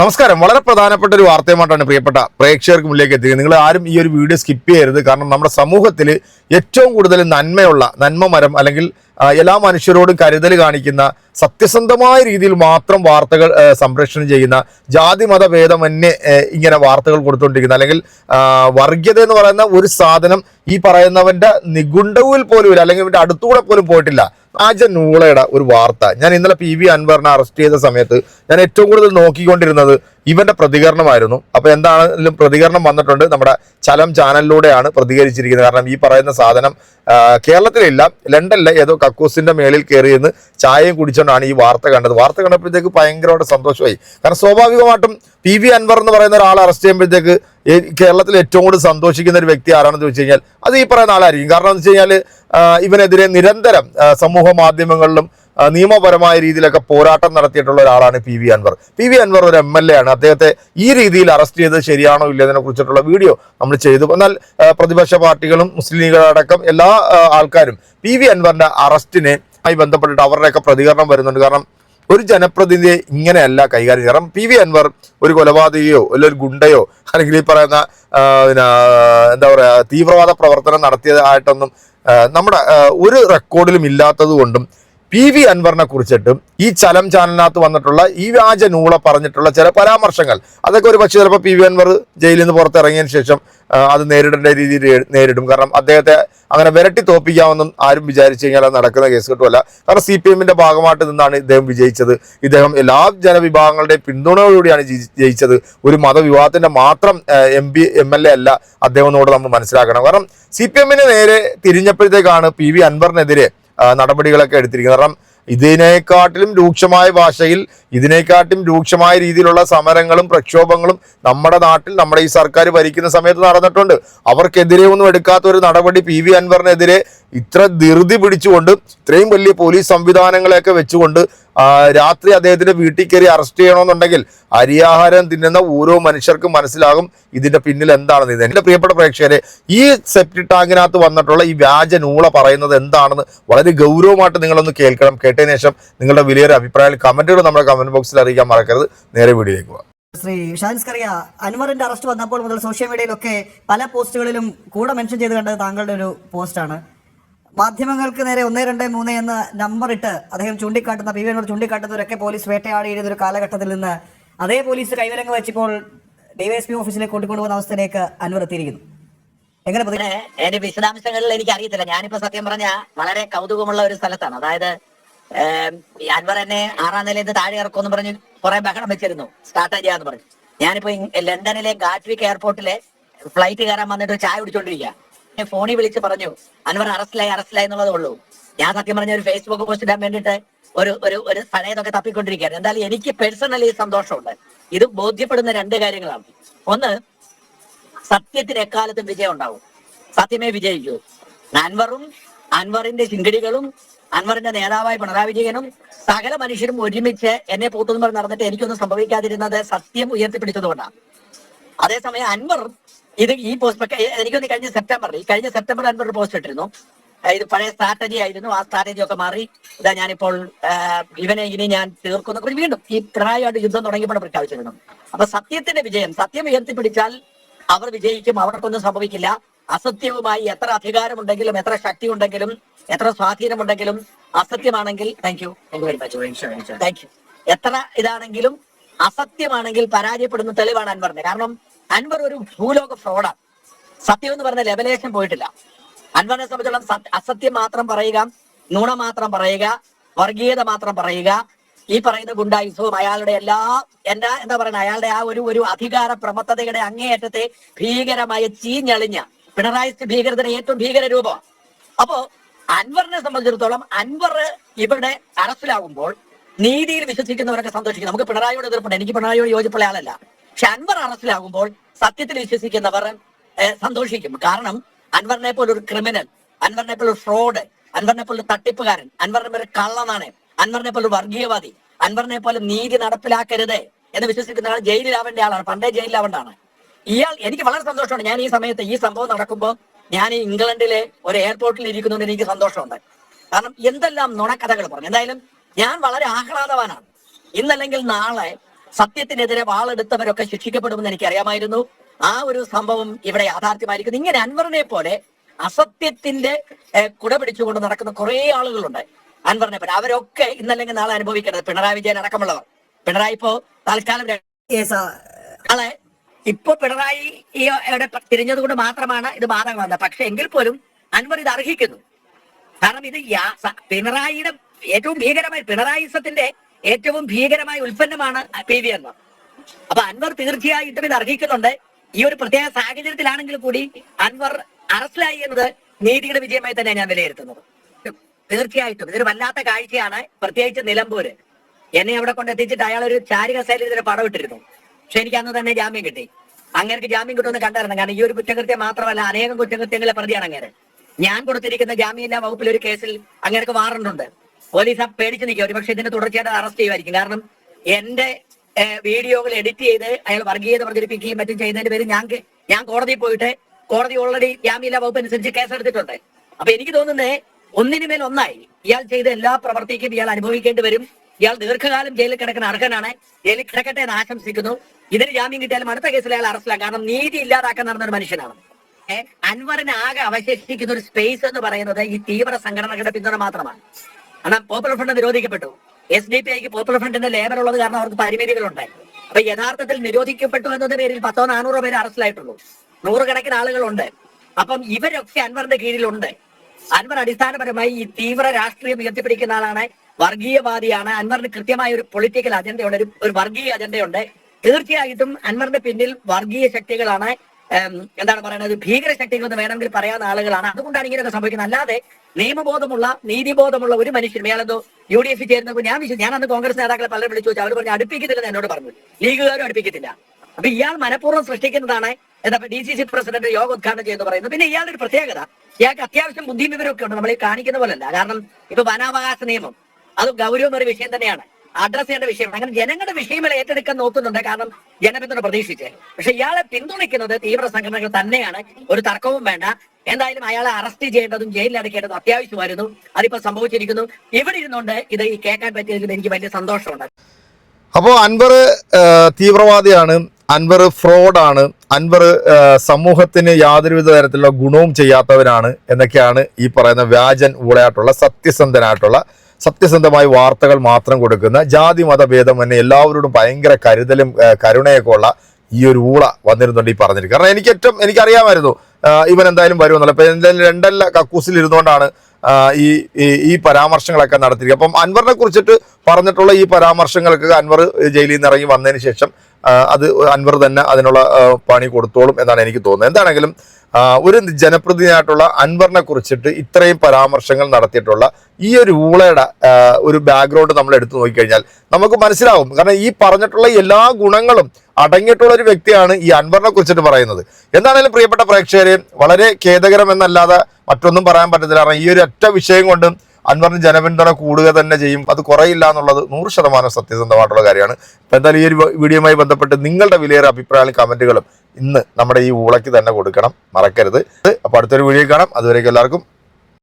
നമസ്കാരം. വളരെ പ്രധാനപ്പെട്ട ഒരു വാർത്തയുമായിട്ടാണ് പ്രിയപ്പെട്ട പ്രേക്ഷകർക്ക് മുന്നിലേക്ക് എത്തിയത് നിങ്ങൾ ആരും ഈ ഒരു വീഡിയോ സ്കിപ്പ് ചെയ്യരുത്. കാരണം നമ്മുടെ സമൂഹത്തിൽ ഏറ്റവും കൂടുതൽ നന്മയുള്ള നന്മ മരം അല്ലെങ്കിൽ എല്ലാ മനുഷ്യരോടും കരുതൽ കാണിക്കുന്ന സത്യസന്ധമായ രീതിയിൽ മാത്രം വാർത്തകൾ സംപ്രേഷണം ചെയ്യുന്ന ജാതി മതഭേദമന്യേ ഇങ്ങനെ വാർത്തകൾ കൊടുത്തുകൊണ്ടിരിക്കുന്ന അല്ലെങ്കിൽ വർഗീയത എന്ന് പറയുന്ന ഒരു സാധനം ഈ പറയുന്നവന്റെ നിഗുണ്ടവിൽ പോലും ഇല്ല. അല്ലെങ്കിൽ ഇവന്റെ അടുത്തുകൂടെ പോലും പോയിട്ടില്ല. ആജ നൂളയുടെ ഒരു വാർത്ത. ഞാൻ ഇന്നലെ പി വി അൻവറിനെ അറസ്റ്റ് ചെയ്ത സമയത്ത് ഞാൻ ഏറ്റവും കൂടുതൽ നോക്കിക്കൊണ്ടിരുന്നത് ഇവന്റെ പ്രതികരണമായിരുന്നു. അപ്പൊ എന്താണെങ്കിലും പ്രതികരണം വന്നിട്ടുണ്ട്. നമ്മുടെ ചലം ചാനലിലൂടെയാണ് പ്രതികരിച്ചിരിക്കുന്നത്. കാരണം ഈ പറയുന്ന സാധനം കേരളത്തിലില്ല. ലണ്ടനിലെ ഏതോ കക്കൂസിന്റെ മേളിൽ കയറിയെന്ന് ചായയും കുടിച്ചുകൊണ്ടാണ് ഈ വാർത്ത കണ്ടത്. വാർത്ത കണ്ടപ്പോഴത്തേക്ക് ഭയങ്കരമായിട്ട് സന്തോഷമായി. കാരണം സ്വാഭാവികമായിട്ടും പി വി അൻവർ എന്ന് പറയുന്ന ഒരാൾ അറസ്റ്റ് ചെയ്യുമ്പോഴത്തേക്ക് കേരളത്തിൽ ഏറ്റവും കൂടുതൽ സന്തോഷിക്കുന്ന ഒരു വ്യക്തി ആരാണെന്ന് ചോദിച്ചു കഴിഞ്ഞാൽ അത് ഈ പറയുന്ന ആളായിരിക്കും. കാരണം എന്ന് വെച്ച് കഴിഞ്ഞാൽ ഇവനെതിരെ നിരന്തരം സമൂഹ മാധ്യമങ്ങളിലും നിയമപരമായ രീതിയിലൊക്കെ പോരാട്ടം നടത്തിയിട്ടുള്ള ഒരാളാണ് P V Anwar. P V Anwar ഒരു എം എൽ എ ആണ്. അദ്ദേഹത്തെ ഈ രീതിയിൽ അറസ്റ്റ് ചെയ്തത് ശരിയാണോ ഇല്ലതിനെ കുറിച്ചിട്ടുള്ള വീഡിയോ നമ്മൾ ചെയ്തു. എന്നാൽ പ്രതിപക്ഷ പാർട്ടികളും മുസ്ലിം ലീഗുകളടക്കം എല്ലാ ആൾക്കാരും പി വി അൻവറിന്റെ അറസ്റ്റിനെ ആയി ബന്ധപ്പെട്ടിട്ട് അവരുടെയൊക്കെ പ്രതികരണം വരുന്നുണ്ട്. കാരണം ഒരു ജനപ്രതിനിധിയെ ഇങ്ങനെയല്ല കൈകാര്യം കാരണം പി വി അൻവർ ഒരു കൊലപാതകയോ അല്ലെങ്കിൽ ഒരു ഗുണ്ടയോ അല്ലെങ്കിൽ ഈ പറയുന്ന പിന്നെ എന്താ പറയുക തീവ്രവാദ പ്രവർത്തനം നടത്തിയതായിട്ടൊന്നും നമ്മുടെ ഒരു റെക്കോർഡിലും ഇല്ലാത്തത് കൊണ്ടും പി വി അൻവറിനെ കുറിച്ചിട്ടും ഈ ചലം ചാനലിനകത്ത് വന്നിട്ടുള്ള ഈ വ്യാജ നൂള പറഞ്ഞിട്ടുള്ള ചില പരാമർശങ്ങൾ. അതൊക്കെ ഒരു പക്ഷേ ചിലപ്പോൾ പി വി അൻവർ ജയിലിൽ നിന്ന് പുറത്തിറങ്ങിയതിന് ശേഷം അത് നേരിടേണ്ട രീതിയിൽ നേരിടും. കാരണം അദ്ദേഹത്തെ അങ്ങനെ വിരട്ടി തോപ്പിക്കാമെന്നും ആരും വിചാരിച്ചു കഴിഞ്ഞാൽ അത് നടക്കുന്ന കേസ് കിട്ടുമല്ല. കാരണം സി പി എമ്മിന്റെ ഭാഗമായിട്ട് നിന്നാണ് ഇദ്ദേഹം വിജയിച്ചത്. ഇദ്ദേഹം എല്ലാ ജനവിഭാഗങ്ങളുടെയും പിന്തുണയോടുകൂടിയാണ് ജയി- ജയിച്ചത്. ഒരു മതവിവാഹത്തിന്റെ മാത്രം M P M L A അല്ല അദ്ദേഹം നമ്മൾ മനസ്സിലാക്കണം. കാരണം സി പി എമ്മിന് നേരെ തിരിഞ്ഞപ്പോഴത്തേക്കാണ് പി വി അൻവറിനെതിരെ നടപടികളൊക്കെ എടുത്തിരിക്കുന്നത്. കാരണം ഇതിനെക്കാട്ടിലും രൂക്ഷമായ ഭാഷയിൽ ഇതിനേക്കാട്ടിലും രൂക്ഷമായ രീതിയിലുള്ള സമരങ്ങളും പ്രക്ഷോഭങ്ങളും നമ്മുടെ നാട്ടിൽ നമ്മുടെ ഈ സർക്കാർ ഭരിക്കുന്ന സമയത്ത് നടന്നിട്ടുണ്ട്. അവർക്കെതിരെ ഒന്നും എടുക്കാത്ത ഒരു നടപടി പി വി അൻവറിനെതിരെ ഇത്ര ധൃതി പിടിച്ചുകൊണ്ട് ഇത്രയും വലിയ പോലീസ് സംവിധാനങ്ങളെയൊക്കെ വെച്ചുകൊണ്ട് രാത്രി അദ്ദേഹത്തിന്റെ വീട്ടിൽ കയറി അറസ്റ്റ് ചെയ്യണമെന്നുണ്ടെങ്കിൽ അരിയാഹാരം തിന്നുന്ന ഓരോ മനുഷ്യർക്കും മനസ്സിലാകും ഇതിന്റെ പിന്നിൽ എന്താണെന്ന്. ഇത് എന്റെ പ്രിയപ്പെട്ട പ്രേക്ഷകരെ ഈ സെപ്റ്റി ടാങ്കിനകത്ത് വന്നിട്ടുള്ള ഈ വ്യാജ നൂള പറയുന്നത് എന്താണെന്ന് വളരെ ഗൗരവമായിട്ട് നിങ്ങളൊന്ന് കേൾക്കണം. കേട്ടതിന് ശേഷം നിങ്ങളുടെ വിലയേറെ അഭിപ്രായങ്ങൾ കമന്റുകൾ നമ്മുടെ കമന്റ് ബോക്സിൽ അറിയിക്കാൻ മറക്കരുത്. നേരെ വീഡിയോയിലേക്ക് പോകാം. ശ്രീ ഷാൻസ്കറിയ അൻവറിന്റെ അറസ്റ്റ് വന്നപ്പോൾ മുതൽ സോഷ്യൽ മീഡിയയിലൊക്കെ പല പോസ്റ്റുകളിലും കൂടെ മെൻഷൻ ചെയ്ത് കണ്ടത് താങ്കളുടെ ഒരു പോസ്റ്റാണ്. മാധ്യമങ്ങൾക്ക് നേരെ ഒന്ന് രണ്ട് മൂന്ന് എന്ന നമ്പർ ഇട്ട് അദ്ദേഹം ചൂണ്ടിക്കാട്ടുന്ന പി വിനോട് ചൂണ്ടിക്കാട്ടുന്നവരൊക്കെ പോലീസ് വേട്ടയാടിയിരുന്ന ഒരു കാലഘട്ടത്തിൽ നിന്ന് അതേ പോലീസ് കൈവരങ്ങ് വെച്ചിപ്പോൾ ഡിവൈഎസ്പി ഓഫീസിലേക്ക് കൊണ്ടുപോകുന്ന അവസ്ഥയിലേക്ക് അൻവർ എത്തിയിരിക്കുന്നു. എങ്ങനെ എന്റെ വിശദാംശങ്ങളിൽ എനിക്ക് അറിയത്തില്ല. ഞാനിപ്പോ സത്യം പറഞ്ഞ വളരെ കൗതുകമുള്ള ഒരു സ്ഥലത്താണ്. അതായത് അൻവർ എന്നെ ആറാം നിലയിൽ നിന്ന് താഴെ ഇറക്കുമെന്ന് പറഞ്ഞ് കുറെ ബഹളം വെച്ചിരുന്നു. സ്റ്റാർട്ട് ചെയ്യാന്ന് പറഞ്ഞു. ഞാനിപ്പോ ലണ്ടനിലെ ഗാറ്റ്വിക് എയർപോർട്ടിലെ ഫ്ലൈറ്റ് കയറാൻ വന്നിട്ട് ചായ കുടിച്ചോണ്ടിരിക്കുക ഫോണിൽ വിളിച്ച് പറഞ്ഞു അൻവർ അറസ്റ്റിലായി അറസ്റ്റിലായി എന്നുള്ളതേ ഉള്ളൂ. ഞാൻ സത്യം പറഞ്ഞ ഒരു ഫേസ്ബുക്ക് പോസ്റ്റ് ഇടാൻ വേണ്ടിയിട്ട് ഒരു ഒരു ഒരു പഴയതൊക്കെ തപ്പിക്കൊണ്ടിരിക്കുകയാണ്. എന്തായാലും എനിക്ക് പേഴ്സണലി സന്തോഷമുണ്ട്. ഇത് ബോധ്യപ്പെടുന്ന രണ്ട് കാര്യങ്ങളാണ്. ഒന്ന് സത്യത്തിന് എക്കാലത്തും വിജയം ഉണ്ടാവും. സത്യമേ വിജയിക്കൂ. അൻവറും അൻവറിന്റെ ചിങ്കടികളും അൻവറിന്റെ നേതാവായ പിണറായി വിജയനും സകല മനുഷ്യരും ഒരുമിച്ച് എന്നെ പൂത്തുന്നു നടന്നിട്ട് എനിക്കൊന്നും സംഭവിക്കാതിരുന്നത് സത്യം ഉയർത്തിപ്പിടിച്ചതുകൊണ്ടാണ്. അതേസമയം അൻവർ ഇത് ഈ പോസ്റ്റ് എനിക്കൊന്ന് കഴിഞ്ഞ സെപ്റ്റംബറിൽ കഴിഞ്ഞ സെപ്റ്റംബർ അൻപത് ഒരു പോസ്റ്റ് ഇട്ടിരുന്നു ഇത് പഴയ സ്ട്രാറ്റജി ആയിരുന്നു. ആ സ്ട്രാറ്റജി ഒക്കെ മാറി ഇതാ ഞാനിപ്പോൾ ഇവനെ ഇനി ഞാൻ തീർക്കുന്ന വീണ്ടും ഈ പിണറായിയായിട്ട് യുദ്ധം തുടങ്ങിയപ്പോൾ പ്രഖ്യാപിച്ചിരുന്നു. അപ്പൊ സത്യത്തിന്റെ വിജയം സത്യം ഉയർത്തിപ്പിടിച്ചാൽ അവർ വിജയിക്കും അവർക്കൊന്നും സംഭവിക്കില്ല. അസത്യവുമായി എത്ര അധികാരമുണ്ടെങ്കിലും എത്ര ശക്തി ഉണ്ടെങ്കിലും എത്ര സ്വാധീനമുണ്ടെങ്കിലും അസത്യമാണെങ്കിൽ താങ്ക് യു താങ്ക് യു എത്ര ഇതാണെങ്കിലും അസത്യമാണെങ്കിൽ പരാജയപ്പെടുന്ന തെളിവാണ് അൻവറിന്റെ കാരണം അൻവർ ഒരു ഭൂലോക ഫ്രോഡാണ് സത്യം എന്ന് പറഞ്ഞ ലെവലേഷൻ പോയിട്ടില്ല. അൻവറിനെ സംബന്ധിച്ചിടത്തോളം സത്യ- അസത്യം മാത്രം പറയുക നുണ മാത്രം പറയുക വർഗീയത മാത്രം പറയുക. ഈ പറയുന്ന ഗുണ്ടായുസവും അയാളുടെ എല്ലാ എന്താ എന്താ പറയുക അയാളുടെ ആ ഒരു ഒരു അധികാര പ്രമത്തതയുടെ അങ്ങേയറ്റത്തെ ഭീകരമായ ചീഞ്ഞളിഞ്ഞ പിണറായി ഭീകരതയുടെ ഏറ്റവും ഭീകര രൂപമാണ് അപ്പോ അൻവറിനെ സംബന്ധിച്ചിടത്തോളം അൻവർ ഇവിടെ അറസ്റ്റിലാകുമ്പോൾ നീതിയിൽ വിശ്വസിക്കുന്നവരൊക്കെ സന്തോഷിക്കും. നമുക്ക് പിണറായിയോട് എതിർപ്പുണ്ട്. എനിക്ക് പിണറായിയോട് യോജിപ്പുള്ള ആളല്ല. പക്ഷെ അൻവർ അറസ്റ്റിലാകുമ്പോൾ സത്യത്തിൽ വിശ്വസിക്കുന്നവർ സന്തോഷിക്കും. കാരണം അൻവറിനെ പോലെ ഒരു ക്രിമിനൽ അൻവറിനെ പോലെ ഒരു ഫ്രോഡ് അൻവറിനെ പോലെ തട്ടിപ്പുകാരൻ അൻവറിനെ പോലെ കള്ളനാണ് അൻവറിനെ പോലെ വർഗീയവാദി അൻവറിനെ പോലെ നീതി നടപ്പിലാക്കരുത് എന്ന് വിശ്വസിക്കുന്ന ആൾ ജയിലിലാവേണ്ട ആളാണ് പണ്ടേ ജയിലിലാവേണ്ടതാണ്. ഇയാൾ എനിക്ക് വളരെ സന്തോഷമാണ്. ഞാൻ ഈ സമയത്ത് ഈ സംഭവം നടക്കുമ്പോൾ ഞാൻ ഇംഗ്ലണ്ടിലെ ഒരു എയർപോർട്ടിൽ ഇരിക്കുന്നതുകൊണ്ട് എനിക്ക് സന്തോഷമുണ്ട്. കാരണം എന്തെല്ലാം നുണക്കഥകൾ പറഞ്ഞു. എന്തായാലും ഞാൻ വളരെ ആഹ്ലാദവാനാണ്. ഇന്നല്ലെങ്കിൽ നാളെ സത്യത്തിനെതിരെ വാളെടുത്തവരൊക്കെ ശിക്ഷിക്കപ്പെടുമെന്ന് എനിക്കറിയാമായിരുന്നു. ആ ഒരു സംഭവം ഇവിടെ യാഥാർത്ഥ്യമായിരിക്കുന്നു. ഇങ്ങനെ അൻവറിനെ പോലെ അസത്യത്തിന്റെ കുട പിടിച്ചുകൊണ്ട് നടക്കുന്ന കുറെ ആളുകളുണ്ട്. അൻവറിനെ പോലെ. അവരൊക്കെ ഇന്നല്ലെങ്കിൽ നാളെ അനുഭവിക്കരുത്. പിണറായി വിജയൻ അടക്കമുള്ളവർ. പിണറായി ഇപ്പോ തൽക്കാലം അതെ. ഇപ്പൊ പിണറായി തിരിഞ്ഞത് കൊണ്ട് മാത്രമാണ് ഇത് ബാധകമാകുന്നത് പക്ഷെ എങ്കിൽ പോലും അൻവർ ഇത് അർഹിക്കുന്നു. കാരണം ഇത് പിണറായിയുടെ ഏറ്റവും ഭീകരമായ പിണറായിസത്തിന്റെ ഏറ്റവും ഭീകരമായ ഉൽപ്പന്നമാണ് പി വി അൻവർ. അപ്പൊ അൻവർ തീർച്ചയായിട്ടും ഇത് അർഹിക്കുന്നുണ്ട്. ഈ ഒരു പ്രത്യേക സാഹചര്യത്തിലാണെങ്കിൽ കൂടി അൻവർ അറസ്റ്റിലായി എന്നത് നീതിയുടെ വിജയമായി തന്നെ ഞാൻ വിലയിരുത്തുന്നത് തീർച്ചയായിട്ടും ഇതൊരു വല്ലാത്ത കാഴ്ചയാണ്. പ്രത്യേകിച്ച് നിലമ്പൂര്. എന്നെ അവിടെ കൊണ്ടെത്തിച്ചിട്ട് അയാൾ ഒരു ചാരികസേല ഇതിന് പടം ഇട്ടിരുന്നു. പക്ഷെ എനിക്ക് അന്ന് തന്നെ ജാമ്യം കിട്ടി. അങ്ങനെ ജാമ്യം കിട്ടുമെന്ന് കണ്ടായിരുന്നു. കാരണം ഈ ഒരു കുറ്റകൃത്യം മാത്രമല്ല അനേകം കുറ്റകൃത്യങ്ങളെ പ്രതിയാണ് അങ്ങനെ. ഞാൻ കൊടുത്തിരിക്കുന്ന ജാമ്യമില്ലാ വകുപ്പിൽ ഒരു കേസിൽ അങ്ങനെയൊക്കെ വാറണ്ടുണ്ട്. പോലീസ് ആ പേടിച്ച് നിൽക്കുക. ഒരു പക്ഷേ ഇതിന്റെ തുടർച്ചയായിട്ട് അറസ്റ്റ് ചെയ്യുമായിരിക്കും. കാരണം എന്റെ വീഡിയോകൾ എഡിറ്റ് ചെയ്ത് അയാൾ വർഗീയത പ്രചരിപ്പിക്കുകയും മറ്റും ചെയ്യുന്നതിന്റെ പേര് ഞാൻ ഞാൻ കോടതിയിൽ പോയിട്ട് കോടതി ഓൾറെഡി ജാമ്യമില്ലാ വകുപ്പ് അനുസരിച്ച് കേസെടുത്തിട്ടുണ്ട് അപ്പൊ എനിക്ക് തോന്നുന്നത് ഒന്നിനു മേൽ ഒന്നായി ഇയാൾ ചെയ്ത എല്ലാ പ്രവർത്തിക്കും ഇയാൾ അനുഭവിക്കേണ്ടി വരും. ഇയാൾ ദീർഘകാലം ജയിലിൽ കിടക്കുന്ന അർഹനാണ്. ജയിലിൽ കിടക്കട്ടെ എന്ന് ആശംസിക്കുന്നു. ഇതിന് ജാമ്യം കിട്ടിയാലും അടുത്ത കേസിൽ അയാൾ അറസ്റ്റിലാണ് കാരണം നീതി ഇല്ലാതാക്കാൻ നടന്ന ഒരു മനുഷ്യനാണ്. അൻവറിന് ആകെ അവശേഷിക്കുന്ന ഒരു സ്പേസ് എന്ന് പറയുന്നത് ഈ തീവ്ര സംഘടനകളുടെ പിന്തുണ മാത്രമാണ്. കാരണം പോപ്പുലർ ഫ്രണ്ട് നിരോധിക്കപ്പെട്ടു. എസ് ഡി പി ഐക്ക് പോപ്പുലർ ഫ്രണ്ടിന്റെ ലേബർ ഉള്ളത് കാരണം അവർക്ക് പരിമിതികളുണ്ട് അപ്പൊ യഥാർത്ഥത്തിൽ നിരോധിക്കപ്പെട്ടു എന്നതിന്റെ പേരിൽ പത്തോ നാനൂറോ പേര് അറസ്റ്റിലായിട്ടുള്ളൂ. നൂറുകണക്കിന് ആളുകളുണ്ട്. അപ്പം ഇവരൊക്കെ അൻവറിന്റെ കീഴിലുണ്ട്. അൻവർ അടിസ്ഥാനപരമായി ഈ തീവ്ര രാഷ്ട്രീയം ഉയർത്തിപ്പിടിക്കുന്ന ആളാണ്. വർഗീയവാദിയാണ്. അൻവറിന് കൃത്യമായ ഒരു പൊളിറ്റിക്കൽ അജണ്ടയുണ്ട് ഒരു വർഗീയ അജണ്ടയുണ്ട് തീർച്ചയായിട്ടും അൻവറിന്റെ പിന്നിൽ വർഗീയ ശക്തികളാണ്. എന്താണ് പറയുന്നത് ഭീകര ശക്തികൾ എന്ന് വേണമെങ്കിൽ പറയാവുന്ന ആളുകളാണ്. അതുകൊണ്ടാണ് ഇങ്ങനെയൊക്കെ സംഭവിക്കുന്നത്. അല്ലാതെ നിയമബോധമുള്ള നീതിബോധമുള്ള ഒരു മനുഷ്യൻ ഇയാളെന്തോ യു ഡി എഫ് ചേരുന്നപ്പോൾ ഞാൻ വിശ്വസിച്ചു ഞാൻ അന്ന് കോൺഗ്രസ് നേതാക്കളെ പലരും വിളിച്ചു ചോദിച്ചു. അവർ പറഞ്ഞു അടുപ്പിക്കത്തില്ലെന്ന് എന്നോട് പറഞ്ഞു. ലീഗുകാരും അടുപ്പിക്കത്തില്ല. അപ്പൊ ഇയാൾ മനഃപൂർവം സൃഷ്ടിക്കുന്നതാണ് എന്താ ഡി സി സി പ്രസിഡന്റ് യോഗ ഉദ്ഘാടനം ചെയ്യുന്നു പറയുന്നത്. പിന്നെ ഇയാളുടെ ഒരു പ്രത്യേകത ഇയാൾക്ക് അത്യാവശ്യം ബുദ്ധിയും വിവരമൊക്കെ ഉണ്ട്. നമ്മൾ ഈ കാണിക്കുന്ന പോലല്ല കാരണം ഇപ്പൊ വനാവകാശ നിയമം അത് ഗൗരവമേറിയ വിഷയം തന്നെയാണ്. അഡ്രസ് ചെയ്യേണ്ട വിഷയം. അങ്ങനെ ജനങ്ങളുടെ വിഷയങ്ങൾ ഏറ്റെടുക്കാൻ നോക്കുന്നുണ്ട്. കാരണം ജനപിന്തുണ പ്രതീക്ഷിച്ച്. പക്ഷെ ഇയാളെ പിന്തുണയ്ക്കുന്നത് തീവ്ര സംഘടനകൾ തന്നെയാണ്. ഒരു തർക്കവും വേണ്ട. എന്തായാലും അയാളെ അറസ്റ്റ് ചെയ്യേണ്ടതും ജയിലിൽ അടയ്ക്കേണ്ടതും അത്യാവശ്യമായിരുന്നു. അതിപ്പോ സംഭവിച്ചിരിക്കുന്നു. ഇവിടെ ഇരുന്നുകൊണ്ട് ഇത് ഈ കേൾക്കാൻ പറ്റിയതിൽ എനിക്ക് വലിയ സന്തോഷമുണ്ട്. അപ്പോൾ അൻവർ തീവ്രവാദിയാണ്. അൻവർ ഫ്രോഡാണ്. അൻവർ സമൂഹത്തിന് യാതൊരുവിധ തരത്തിലുള്ള ഗുണവും ചെയ്യാത്തവരാണ് എന്നൊക്കെയാണ് ഈ പറയുന്ന വ്യാജൻ ഊളയായിട്ടുള്ള സത്യസന്ധനായിട്ടുള്ള സത്യസന്ധമായ വാർത്തകൾ മാത്രം കൊടുക്കുന്ന ജാതി മതഭേദം തന്നെ എല്ലാവരോടും ഭയങ്കര കരുതലും കരുണയൊക്കെ ഉള്ള ഈ ഒരു ഊള വന്നിരുന്നുണ്ട് ഈ പറഞ്ഞിരിക്കും കാരണം എനിക്ക് ഏറ്റവും എനിക്കറിയാമായിരുന്നു ഇവൻ എന്തായാലും വരുമെന്നല്ല ഇപ്പൊ എന്തായാലും രണ്ടല്ല കക്കൂസിൽ ഇരുന്നുകൊണ്ടാണ് ഈ ഈ- പരാമർശങ്ങളൊക്കെ നടത്തിയിരിക്കുക അപ്പം അൻവറിനെ കുറിച്ചിട്ട് പറഞ്ഞിട്ടുള്ള ഈ പരാമർശങ്ങൾക്ക് അൻവർ ജയിലിൽ നിന്ന് ഇറങ്ങി വന്നതിന് ശേഷം അത് അൻവർ തന്നെ അതിനുള്ള പണി കൊടുത്തോളും എന്നാണ് എനിക്ക് തോന്നുന്നത്. എന്താണെങ്കിലും ഒരു ജനപ്രതിനിധിയായിട്ടുള്ള അൻവറിനെ കുറിച്ചിട്ട് ഇത്രയും പരാമർശങ്ങൾ നടത്തിയിട്ടുള്ള ഈ ഒരു ഊളയുടെ ഒരു ബാക്ക്ഗ്രൗണ്ട് നമ്മൾ എടുത്തു നോക്കിക്കഴിഞ്ഞാൽ നമുക്ക് മനസ്സിലാവും. കാരണം ഈ പറഞ്ഞിട്ടുള്ള എല്ലാ ഗുണങ്ങളും അടങ്ങിയിട്ടുള്ള ഒരു വ്യക്തിയാണ് ഈ അൻവറിനെ കുറിച്ചിട്ട് പറയുന്നത്. എന്താണെങ്കിലും പ്രിയപ്പെട്ട പ്രേക്ഷകരെ വളരെ ഖേദകരം എന്നല്ലാതെ മറ്റൊന്നും പറയാൻ പറ്റത്തില്ല. കാരണം ഈ ഒരു ഒറ്റ വിഷയം കൊണ്ട് അൻവറിന് ജനപിന്തുണ കൂടുക തന്നെ ചെയ്യും. അത് കുറയില്ല എന്നുള്ളത് നൂറ് ശതമാനം സത്യസന്ധമായിട്ടുള്ള കാര്യമാണ്. ഇപ്പൊ എന്തായാലും ഈ ഒരു വീഡിയോയുമായി ബന്ധപ്പെട്ട് നിങ്ങളുടെ വിലയേറെ അഭിപ്രായങ്ങളും കമന്റുകളും ഇന്ന് നമ്മുടെ ഈ ഊളയ്ക്ക് തന്നെ കൊടുക്കണം. മറക്കരുത്. അപ്പൊ അടുത്തൊരു വീഡിയോ കാണാം. അതുവരേക്കും എല്ലാവർക്കും